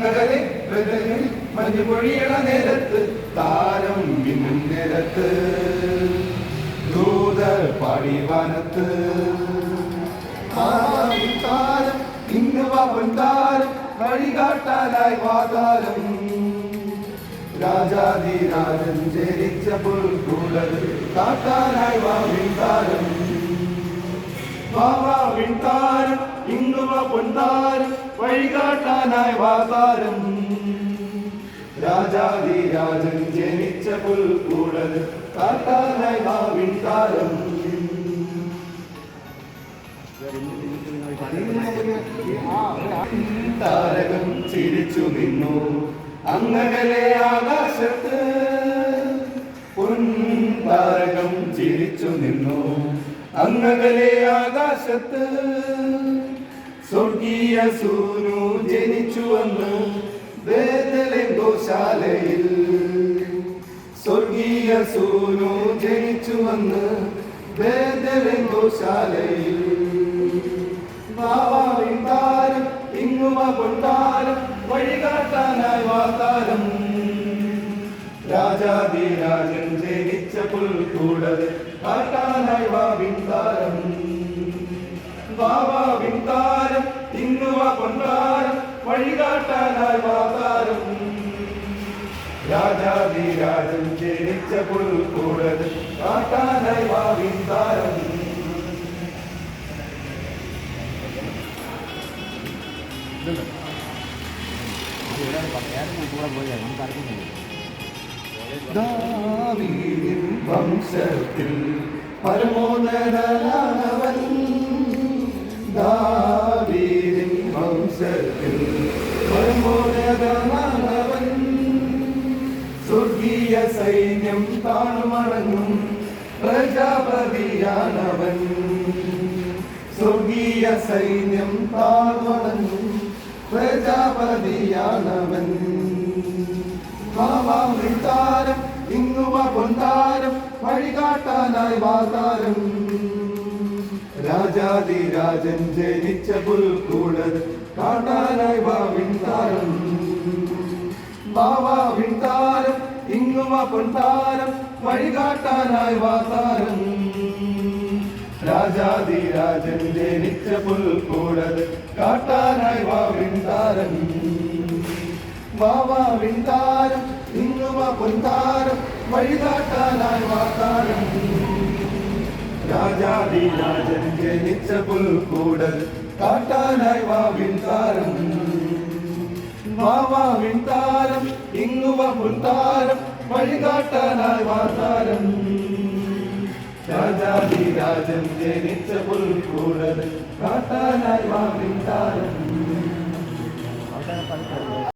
നഗരെ ഹൃദയങ്ങളിൽ മഞ്ഞു പൊഴിയണ നേരത്ത് താരം മിന്നും നേരത്ത് ദൂത പാടിവാനത്ത് ആവിൻ താരം ഇങ്ങ് വാപ്പൻ താരം വഴികാട്ടാനായി വാതാരം രാജാതിരാജൻ ജനിച്ച പുൽക്കൂടത് കാട്ടാനായി വാവിൻ താരം വാവാവിൻ താരം ഇങ്ങുവ പൊൻതാരം വഴികാട്ടാനായി വാതാരം. രാജാതിരാജൻ ജനിച്ച പുൽക്കൂടത് കാട്ടാനായി ഭാവിൻ താരം. താരകം ചിരിച്ചു നിന്നു. അങ്ങകലെ ആകാശത്ത് താരകം ചിരിച്ചു നിന്നു. അങ്ങകലെ ആകാശത്ത് സ്വർഗീയ സൂനു ജനിച്ചു വന്ന് ഗോശാലയിൽ. സ്വർഗീയ സൂനു ജനിച്ചു വന്ന് ഗോശാലയിൽ. ബാവാവിൻ താരം ഇങ്ങുവ പൊൻതാരം വഴികാട്ടാനായി വാതാരം രാജാതിരാജൻ ജനിച്ച പുൽക്കൂടത് കാട്ടാനായി വാവിൻ താരം. ബാബാവിൻ താരം പൊൻതാരം വഴികാട്ടാനായി വാതാരം. രാജാതിരാജൻ ജനിച്ച പുൽക്കൂടത് കാട്ടാനായി വാവിൻ താരം ദാവീദിൻ വംശത്തിൽ പരമോന്നതനാണവൻ. ദാവീദിൻ വംശത്തിൽ പരമോന്നതനാണവൻ സ്വർഗീയ സൈന്യം താണുമടങ്ങും പ്രജാപതിയാണവൻ. സ്വർഗീയ സൈന്യം താഴ്വണങ്ങും പ്രജാപതിയാണവൻ താരം ഇങ്ങുവ പൊന്താരം വഴികാട്ടാനായി വാതാരം. രാജാതിരാജൻ ജനിച്ച പുൽക്കൂടത് കാണാനായി വാവിൻ താരം ബാവാവിൻ താരം ഇങ്ങുവ പൊന്താരം വഴികാട്ടാനായി വാതാരം രാജാതിരാജൻ ജനിച്ച പുൽക്കൂടത് കാട്ടാനായി വാവിൻ താരം വാവാവിൻ താരം ഇങ്ങുവ വഴികാട്ടാനായി വാതാരം രാജാതിരാജൻ ജനിച്ച പുൽക്കൂടൽ. കാട്ടാനായി വാവിൻ താരം വാവാവിൻ താരം ഇങ്ങുവ പുൽത്താരം വഴികാട്ടാനായി വാതാരം രാജാതിരാജൻ ജനിച്ച പുൽക്കൂടൽ. കാട്ടാനായി വാവിൻ